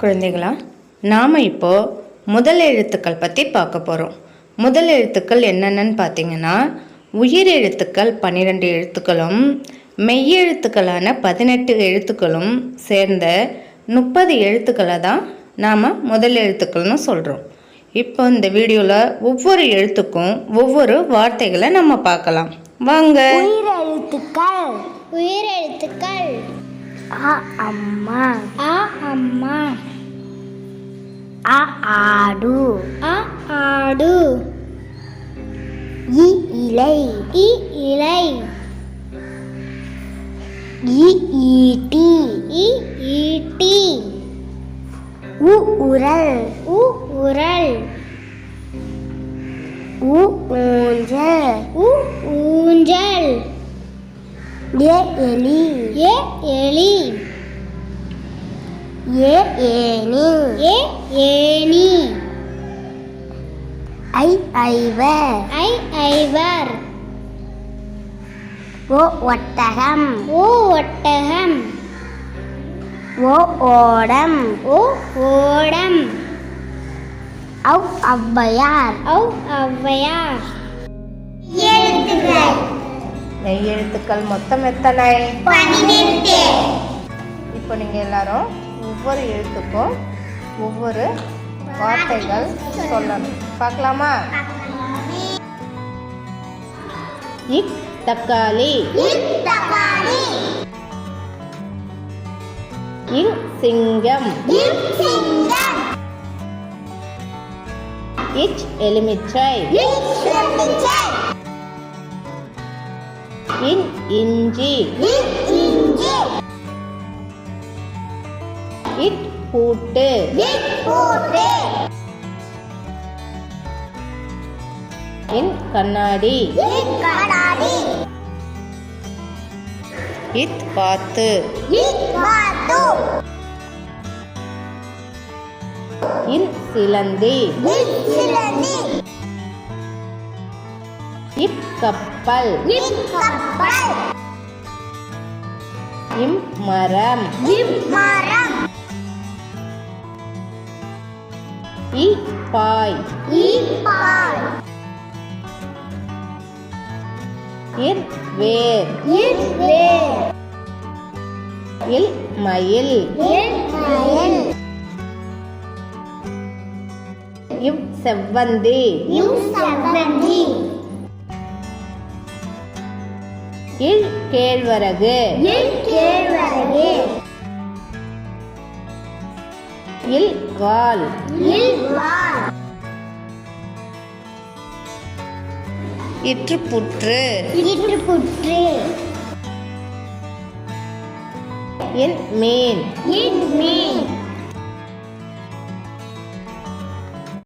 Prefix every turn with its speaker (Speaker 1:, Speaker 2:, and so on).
Speaker 1: குழந்தைகளா நாம் இப்போ முதல் எழுத்துக்கள் பற்றி பார்க்க போகிறோம் முதல் எழுத்துக்கள் என்னென்னு பார்த்தீங்கன்னா உயிர் எழுத்துக்கள் பன்னிரெண்டு எழுத்துக்களும் மெய்யெழுத்துக்களான பதினெட்டு எழுத்துக்களும் சேர்ந்த முப்பது எழுத்துக்களை தான் நாம் முதல் எழுத்துக்கள்னு சொல்கிறோம் இப்போ இந்த வீடியோவில் ஒவ்வொரு எழுத்துக்கும் ஒவ்வொரு வார்த்தைகளை நம்ம பார்க்கலாம். வாங்க.
Speaker 2: உயிரெழுத்துக்கள் உயிரெழுத்துக்கள் அ அம்மா. அ அம்மா. அ ஆடு. அ ஆடு. இ இலை. இ இலை. இ ஈட்டி. இ ஈட்டி. உ உரல். உ உரல். ஏ எலி. ஏ எலி. ஏ ஏனி ஏ ஏனி ஐ ஐவர். ஐ ஐவர். ஓ ஒட்டகம். ஓ ஒட்டகம். ஓ ஓடம். ஓ ஓடம். ஔ ஔவையார். ஔ ஔவையார். எழுத்துக்கள்
Speaker 1: மெய்யெழுத்துக்கள் மொத்தம் எத்தனை? இப்போ நீங்கள் எல்லாரும் ஒவ்வொரு எழுத்துக்கும் ஒவ்வொரு வார்த்தைகள் சொல்லணும். பார்க்கலாமா? இக் தக்காளி. இங் சிங்கம்.
Speaker 2: சிங்கம்.
Speaker 1: இச் எலுமிச்சை. இன் இஞ்சி. இட் பூட்டு. இன் கண்ணாடி. இத் பாத்து. இன் சிலந்தி.
Speaker 2: சிலந்தி
Speaker 1: இப் கப்பல்
Speaker 2: கப்பல்
Speaker 1: இம் மரம்
Speaker 2: மரம்
Speaker 1: இ பாய்
Speaker 2: பால்
Speaker 1: இர் வேர்
Speaker 2: வேர்
Speaker 1: இல் மயில்
Speaker 2: மயில்
Speaker 1: இவ் செவ்வந்தி
Speaker 2: செவ்வந்தி
Speaker 1: இல் கேழ்வரகு.
Speaker 2: கேழ்வரகு.
Speaker 1: இல் வால்.
Speaker 2: வால்.
Speaker 1: இற்று புற்று
Speaker 2: இட்டு புற்று
Speaker 1: இன் மீன்
Speaker 2: மீன்.